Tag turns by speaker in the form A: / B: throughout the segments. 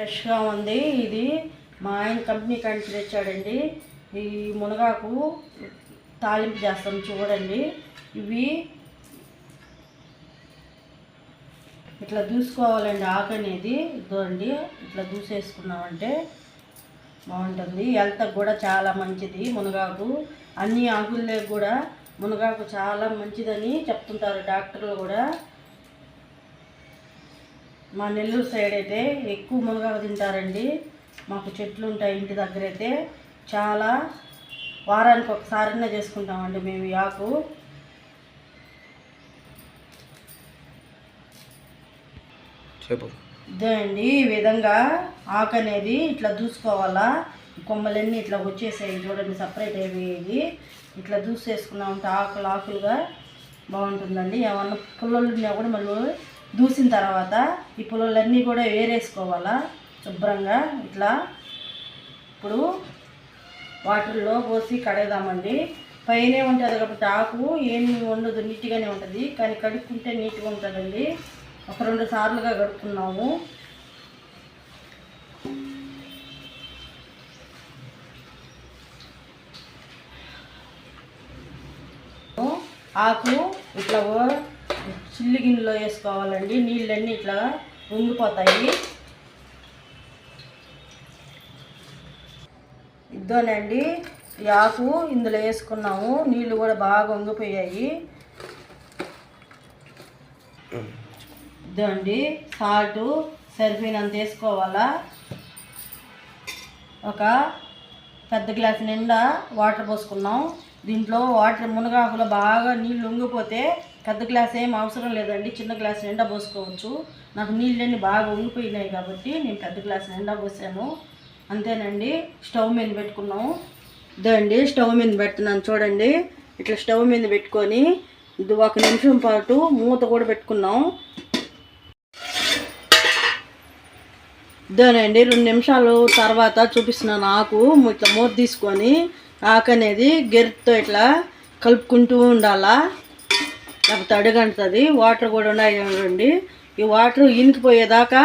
A: ఫ్రెష్గా ఉంది. ఇది మా ఆయన కంపెనీ కంచి తెచ్చాడండి. ఈ మునగాకు తాలింపు చేస్తాం చూడండి. ఇవి ఇట్లా దూసుకోవాలండి ఆకు అనేది చూడండి ఇట్లా దూసేసుకున్నామంటే బాగుంటుంది. హెల్త్కి కూడా చాలా మంచిది మునగాకు. అన్ని ఆకుల్లో కూడా మునగాకు చాలా మంచిదని చెప్తుంటారు డాక్టర్లు కూడా. మా నెల్లూరు సైడ్ అయితే ఎక్కువ మునగాకు తింటారండి. మాకు చెట్లు ఉంటాయి ఇంటి దగ్గర అయితే. చాలా వారానికి ఒకసారైనా చేసుకుంటామండి మేము
B: చెప్పు.
A: ఇదే అండి ఈ విధంగా ఆకు అనేది ఇట్లా దూసుకోవాలా? కొమ్మలన్నీ ఇట్లా వచ్చేసాయి చూడండి సపరేట్ అయ్యేది ఇట్లా దూసేసుకున్నామంటే ఆకులు ఆకులుగా బాగుంటుందండి. ఏమన్నా పుల్లలు ఉన్నా కూడా మళ్ళీ దూసిన తర్వాత ఈ పుల్లలన్నీ కూడా వేరేసుకోవాలా శుభ్రంగా ఇట్లా ఇప్పుడు వాటర్లో పోసి కడగదామండి. పైనే ఉంటుంది కాబట్టి ఆకు ఏమి ఉండదు నీట్గానే ఉంటుంది. కానీ కడుక్కుంటే నీట్గా ఉంటుందండి. ఒక రెండు సార్లుగా కడుక్కున్నాము. ఆకు ఇట్లా చిల్లి గిన్నెలో వేసుకోవాలండి. నీళ్ళన్నీ ఇట్లా ఉంగిపోతాయి ఇద్దోనండి ఆకు ఇందులో వేసుకున్నాము. నీళ్ళు కూడా బాగా ఉంగిపోయాయి ఇదండి సాల్ట్ సరిపోయినంత వేసుకోవాలా? ఒక పెద్ద గ్లాస్ నిండా వాటర్ పోసుకున్నాం. దీంట్లో వాటర్ మునగాకులో బాగా నీళ్ళు ఉంగిపోతే పెద్ద గ్లాస్ ఏం అవసరం లేదండి చిన్న గ్లాస్ నిండా పోసుకోవచ్చు. నాకు నీళ్ళన్నీ బాగా ఉండిపోయినాయి కాబట్టి నేను పెద్ద గ్లాస్ నిండా పోసాను. అంతేనండి స్టవ్ మీద పెట్టుకున్నాము ఇదండి స్టవ్ మీద పెడుతున్నాను చూడండి. ఇట్లా స్టవ్ మీద పెట్టుకొని ఇది ఒక నిమిషం పాటు మూత కూడా పెట్టుకున్నాం. ఇదేనండి రెండు నిమిషాలు తర్వాత చూపిస్తున్నాను ఆకు. ఇట్లా మూత తీసుకొని ఆకు అనేది గెరిటితో ఇట్లా కలుపుకుంటూ ఉండాలా. లేకపోతే అడుగంటుంది వాటర్ కూడా ఉన్నాయి చూడండి. ఈ వాటర్ ఇనికిపోయేదాకా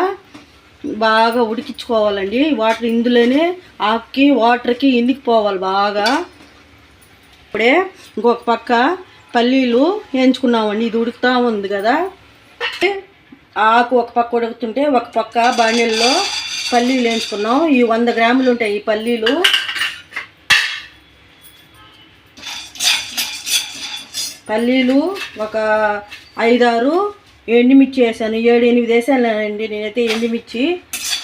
A: బాగా ఉడికించుకోవాలండి. ఈ వాటర్ ఇందులోనే ఆకుకి వాటర్కి ఇనికిపోవాలి బాగా. ఇప్పుడే ఇంకొక పక్క పల్లీలు వేయించుకున్నామండి. ఇది ఉడుకుతా ఉంది కదా. ఆకు ఒక పక్క ఉడుకుతుంటే ఒక పక్క బాణీల్లో పల్లీలు వేయించుకున్నాం. ఈ వంద గ్రాములు ఉంటాయి ఈ పల్లీలు. పల్లీలు ఒక ఐదారు ఎండుమిర్చి వేసాను. ఏడు ఎనిమిది వేసానండి నేనైతే ఎండుమిర్చి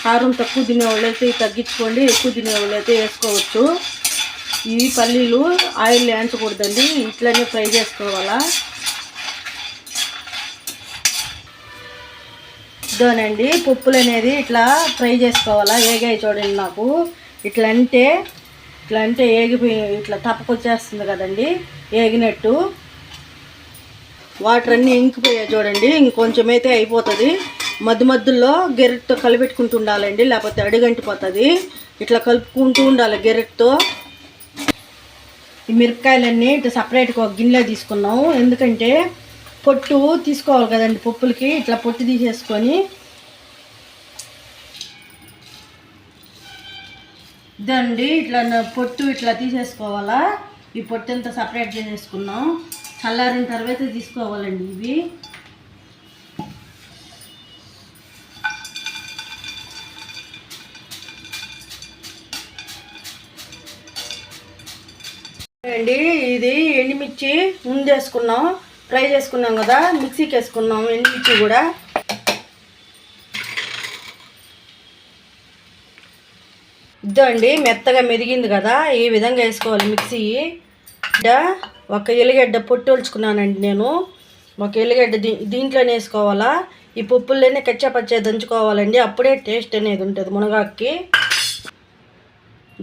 A: కారం తక్కువ తినేవాళ్ళు అయితే తగ్గించుకోండి. ఎక్కువ తినేవాళ్ళు వాళ్ళైతే వేసుకోవచ్చు. ఈ పల్లీలు ఆయిల్ వేయించకూడదండి ఇట్లనే ఫ్రై చేసుకోవాలా. ఇదోనండి. పప్పులు అనేది ఇట్లా ఫ్రై చేసుకోవాలా. ఏగాయి చూడండి నాకు. ఇట్లా అంటే ఇట్లా అంటే ఏగిపోయి ఇట్లా తప్పకొచ్చేస్తుంది కదండి. ఏగినట్టు. వాటర్ అన్నీ ఇంకిపోయాయి చూడండి. ఇంకొంచెం అయితే అయిపోతుంది. మధ్య మధ్యలో గెరెట్తో కలిపెట్టుకుంటూ ఉండాలండి లేకపోతే అడుగంటిపోతుంది. ఇట్లా కలుపుకుంటూ ఉండాలి గెరెట్తో. ఈ మిరపకాయలన్నీ ఇట్లా సపరేట్గా ఒక గిన్నెలో తీసుకున్నాం ఎందుకంటే పొట్టు తీసుకోవాలి కదండి పప్పులకి. ఇట్లా పొట్టు తీసేసుకొని ఇదండి ఇట్లా పొట్టు ఇట్లా తీసేసుకోవాలా. ఈ పొట్టు అంతా సపరేట్ చేసేసుకున్నాం. చల్లారిన తర్వాత తీసుకోవాలండి ఇవి. అండి ఇది ఎండుమిర్చి ముందేసుకున్నాం ఫ్రై చేసుకున్నాం కదా మిక్సీకి వేసుకున్నాం ఎండుమిర్చి కూడా. ఇద్దండి మెత్తగా మెదిగింది కదా ఈ విధంగా వేసుకోవాలి మిక్సీ. ఒక ఎల్లిగడ్డ పొట్టొల్చుకున్నానండి నేను. ఒక ఎల్లిగడ్డ దీ దీంట్లోనే వేసుకోవాలా? ఈ పప్పుల్లోనే కచ్చాపచ్చా దంచుకోవాలండి. అప్పుడే టేస్ట్ అనేది ఉంటుంది మునగాకి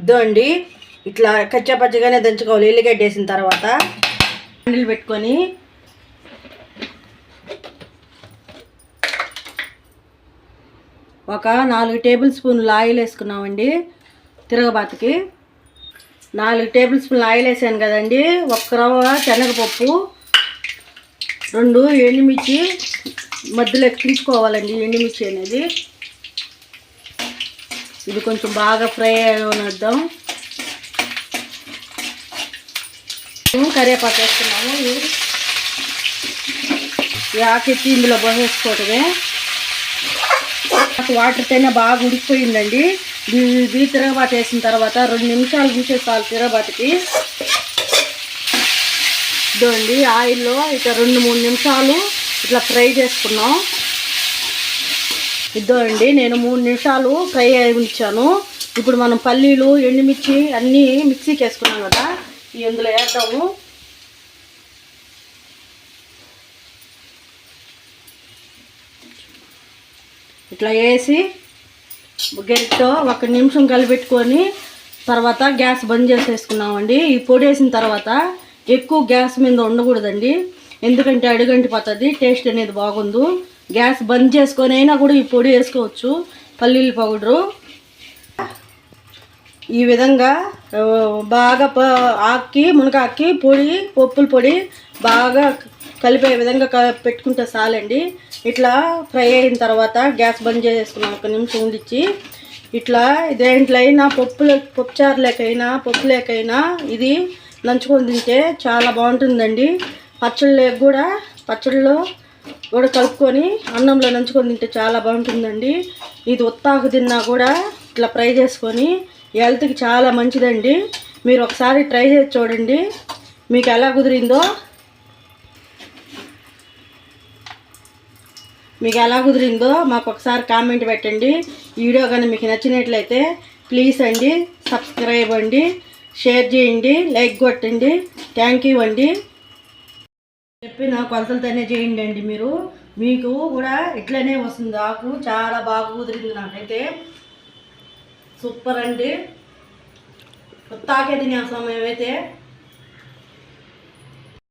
A: ఇదో అండి ఇట్లా కచ్చాపచ్చగానే దంచుకోవాలి. ఎల్లిగడ్డ వేసిన తర్వాత హ్యాండిల్ పెట్టుకొని ఒక నాలుగు టేబుల్ స్పూన్లు ఆయిల్ వేసుకున్నామండి తిరగబాతకి. నాలుగు టేబుల్ స్పూన్లు ఆయిల్ వేసాను కదండి. ఒక్క రవ్వ శనగపప్పు రెండు ఎండుమిర్చి మధ్యలో ఎక్కించుకోవాలండి ఎండుమిర్చి అనేది. ఇది కొంచెం బాగా ఫ్రై అయ్యేద్దాం కరివేపాకు వేస్తున్నాము. ఇది ఈ ఆకెత్తి ఇందులో పోసేసుకోవటమే. వాటర్ తేనే బాగా ఉడికిపోయిందండి. ఇది తిరగబాటు వేసిన తర్వాత రెండు నిమిషాలు ఉంచేసాలు తిరగబాటుకి ఇదండి ఆయిల్లో ఇట్లా రెండు మూడు నిమిషాలు ఇట్లా ఫ్రై చేసుకున్నాం. ఇదో నేను మూడు నిమిషాలు ఫ్రై అయి ఉంచాను. ఇప్పుడు మనం పల్లీలు ఎండుమిర్చి అన్నీ మిక్సీకి వేసుకున్నాం కదా ఇందులో వేద్దాము. ఇట్లా వేసి గరిటతో ఒక నిమిషం కలిపెట్టుకొని తర్వాత గ్యాస్ బంద్ చేసేసుకున్నామండి. ఈ పొడి వేసిన తర్వాత ఎక్కువ గ్యాస్ మీద ఉండకూడదండి. ఎందుకంటే అడుగంటి పోతుంది టేస్ట్ అనేది బాగుంది. గ్యాస్ బంద్ చేసుకొని అయినా కూడా ఈ పొడి వేసుకోవచ్చు. పల్లీల పౌడరు. ఈ విధంగా బాగా ప- ఆకి మునగాకి పొడి పప్పుల పొడి బాగా కలిపే విధంగా పెట్టుకుంటే చాలండి. ఇట్లా ఫ్రై అయిన తర్వాత గ్యాస్ బంద్ చేసుకున్నాం ఒక నిమిషం ఉండిచ్చి ఇట్లా దేంట్లో అయినా పప్పుల పప్పుచారులేకైనా పప్పులేకైనా ఇది నంచుకొని తింటే చాలా బాగుంటుందండి. పచ్చళ్ళకి కూడా పచ్చళ్ళలో కూడా కలుపుకొని అన్నంలో నంచుకొని తింటే చాలా బాగుంటుందండి. ఇది ఉత్తాకు తిన్నా కూడా ఇట్లా ఫ్రై చేసుకొని హెల్త్కి చాలా మంచిదండి. మీరు ఒకసారి ట్రై చేసి చూడండి. మీకు ఎలా కుదిరిందో. మీకు ఎలా కుదిరిందో మాకు ఒకసారి కామెంట్ పెట్టండి. ఈ వీడియో కానీ మీకు నచ్చినట్లయితే ప్లీజ్ అండి సబ్స్క్రైబ్ అండి షేర్ చేయండి లైక్ కొట్టండి. థ్యాంక్ యూ అండి. చెప్పిన కొలతలతోనే చేయండి అండి మీరు. మీకు కూడా ఇట్లనే వస్తుంది. ఆకు చాలా బాగా కుదిరింది నాకైతే. సూపర్ అండి. కొత్త ఆకే తినే సమయం అయితే.